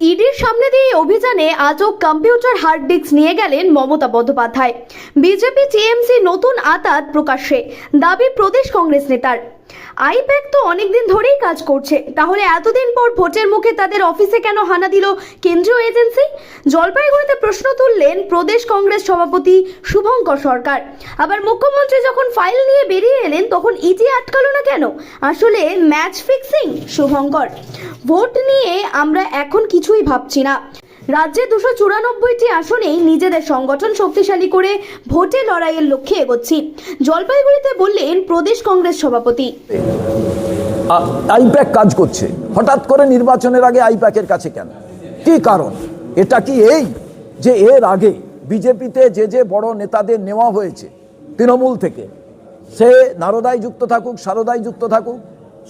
ইডির সামনে দিয়ে এই অভিযানে আজও কম্পিউটার হার্ড ডিস্ক নিয়ে গেলেন মমতা বন্দ্যোপাধ্যায়। বিজেপি টিএমসি নতুন আতাত প্রকাশ্যে, দাবি প্রদেশ কংগ্রেস নেতার। আইপ্যাক তো অনেকদিন ধরেই কাজ করছে। তাহলে এতদিন পর ভোটের মুখে তাদের অফিসে কেন হানা দিল কেন্দ্রীয় এজেন্সি? জলপাইগুড়িতে প্রশ্ন তুললেন প্রদেশ কংগ্রেস সভাপতি শুভঙ্কর সরকার। আবার মুখ্যমন্ত্রী যখন ফাইল নিয়ে বেরিয়ে এলেন, তখন ইডি আটকালো না কেন? আসলে ম্যাচ ফিক্সিং, শুভঙ্কর। ভোট নিয়ে আমরা এখন কিছুই ভাবছি না। রাজ্যে দুশো চুরানব্বইটি আসনেই নিজেদের সংগঠন শক্তিশালী করে ভোটে লড়াইয়ের লক্ষ্যে এগোচ্ছি। জলপাইগুড়িতে বললেন প্রদেশ কংগ্রেস সভাপতি। আইপ্যাক কাজ করছে। হঠাৎ করে নির্বাচনের আগে আইপ্যাকের কাছে কেন? কি কারণ? এটা কি এই যে এর আগে বিজেপিতে যে যে বড় নেতাদের নেওয়া হয়েছে তৃণমূল থেকে, সে নারদায় যুক্ত থাকুক সারদায় যুক্ত থাকুক,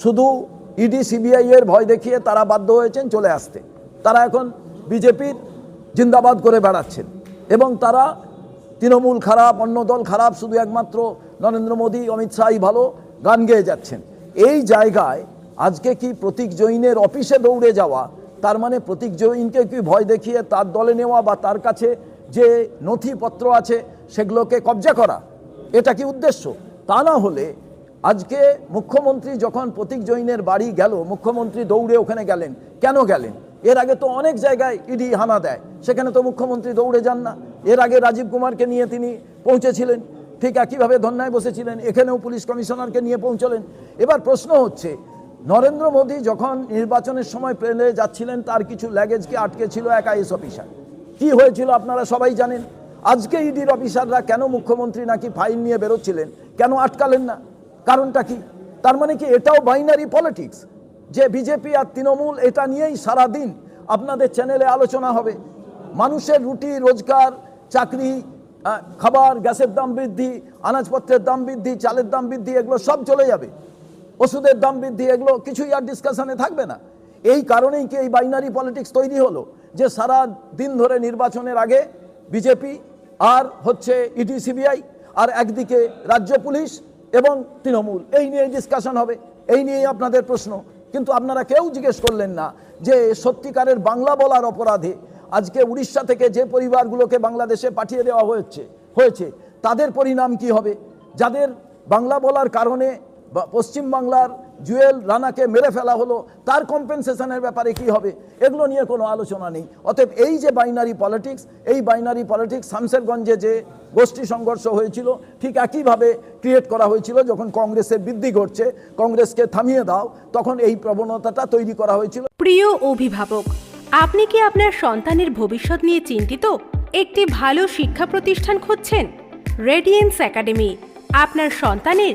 শুধু ইডি, সিবিআই এর ভয় দেখিয়ে তারা বাধ্য হয়েছেন চলে আসতে। তারা এখন বিজেপির জিন্দাবাদ করে বেড়াচ্ছেন। এবং তারা তৃণমূল খারাপ, অন্য দল খারাপ, শুধু একমাত্র নরেন্দ্র মোদী, অমিত শাহই ভালো, গান গেয়ে যাচ্ছেন। এই জায়গায় আজকে কি প্রতীক জৈনের অফিসে দৌড়ে যাওয়া, তার মানে প্রতীক জৈনকে কি ভয় দেখিয়ে তার দলে নেওয়া বা তার কাছে যে নথিপত্র আছে, সেগুলোকে কবজা করা, এটা কি উদ্দেশ্য? তা না হলে আজকে মুখ্যমন্ত্রী যখন প্রতীক জৈনের বাড়ি গেল, মুখ্যমন্ত্রী দৌড়ে ওখানে গেলেন, কেন গেলেন? এর আগে তো অনেক জায়গায় ইডি হানা দেয়, সেখানে তো মুখ্যমন্ত্রী দৌড়ে যান না। এর আগে রাজীব কুমারকে নিয়ে তিনি পৌঁছেছিলেন, ঠিক একইভাবে ধন্যায় বসেছিলেন, এখানেও পুলিশ কমিশনারকে নিয়ে পৌঁছলেন। এবার প্রশ্ন হচ্ছে, নরেন্দ্র মোদী যখন নির্বাচনের সময় প্লেনে যাচ্ছিলেন, তার কিছু ল্যাগেজকে আটকে ছিল এক আইএস অফিসার। কি হয়েছিল আপনারা সবাই জানেন? আজকে ইডির অফিসাররা কেন মুখ্যমন্ত্রী নাকি ফাইল নিয়ে বেরোচ্ছিলেন? কেন আটকালেন না? কারণটা কি? তার মানে কি এটাও বাইনারি পলিটিক্স যে বিজেপি আর তৃণমূল এটা নিয়েই সারা দিন আপনাদের চ্যানেলে আলোচনা হবে। মানুষের রুটি, রোজগার, চাকরি খাবার, গ্যাসের দাম বৃদ্ধি, আনাজপত্রের দাম বৃদ্ধি, চালের দাম বৃদ্ধি, এগুলো সব চলে যাবে। ওষুধের দাম বৃদ্ধি, এগুলো কিছুই আর ডিসকাশনে থাকবে না। এই কারণেই কি এই বাইনারি পলিটিক্স তৈরি হলো? যে সারা দিন ধরে নির্বাচনের আগে বিজেপি আর হচ্ছে ইডি সিবিআই আর একদিকে রাজ্য পুলিশ এবং তৃণমূল। এই নিয়ে ডিসকাশন হবে। এই নিয়েই আপনাদের প্রশ্ন। কিন্তু আপনারা কেউ জিজ্ঞেস করলেন না যে সত্যিকারের বাংলা বলার অপরাধে আজকে উড়িষ্যা থেকে যে পরিবারগুলোকে বাংলাদেশে পাঠিয়ে দেওয়া হয়েছে হয়েছে, তাদের পরিণাম কি হবে? যাদের বাংলা বলার কারণে পশ্চিমবাংলার জুয়েল রানাকে মেরে ফেলা হলো, তার কম্পেনসেশনের ব্যাপারে কি হবে, এগুলো নিয়ে কোনো আলোচনা নেই। অতএব এই যে বাইনারি পলিটিক্স এই বাইনারি পলিটিক্স শামসেরগঞ্জে যে গোষ্ঠী সংঘর্ষ হয়েছিল, ঠিক একইভাবে ক্রিয়েট করা হয়েছিল যখন কংগ্রেসের বৃদ্ধি ঘটছে, কংগ্রেসকে থামিয়ে দাও, তখন এই প্রবণতাটা তৈরি করা হয়েছিল। প্রিয় অভিভাবক, আপনি কি আপনার সন্তানের ভবিষ্যৎ নিয়ে চিন্তিত? একটি ভালো শিক্ষা প্রতিষ্ঠান খুঁজছেন? রেডিয়েন্স একাডেমি আপনার সন্তানের